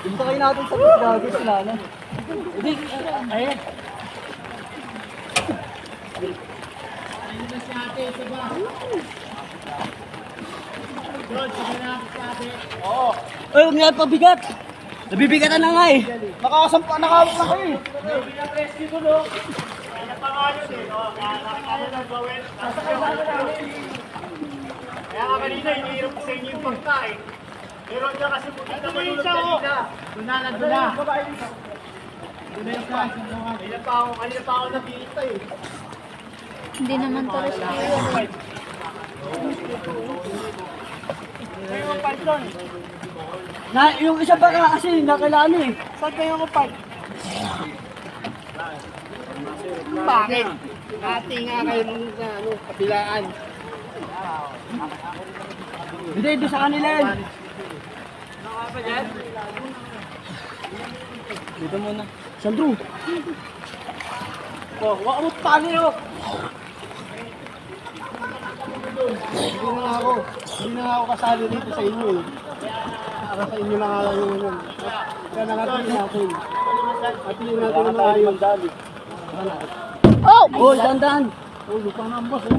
Punta kayo natin sa gago sila na. Hindi, ayun. Ay, huwag nga pabigat. Nabibigatan na nga eh. Nakakasampa, nakawak na kayo eh. Kaya nga kanina, iniirap ko sa inyo yung pagkain. Pero dyan kasi na malulog kanina. Doon na, nandun na. Doon na yung kain. Kanina pa ako, kanina pa ako nakikita eh. Hindi naman to rescue. Na, yung isa pa ka kasi nakilala eh. Saan kayo kapag? Bakit? Ate nga kayo nung sa ano, kabilaan. Hindi, doon sa kanila yan. Dito muna. Sandro. Oh, wak mo tali oh. Hindi na nga ako. Hindi na nga ako kasali dito sa inyo eh. Para sa inyo lang alam yun yun. Kaya nakapili natin. Napili natin ng maayos. Oh! Oh, dandan. Oh, lupang ng boss eh.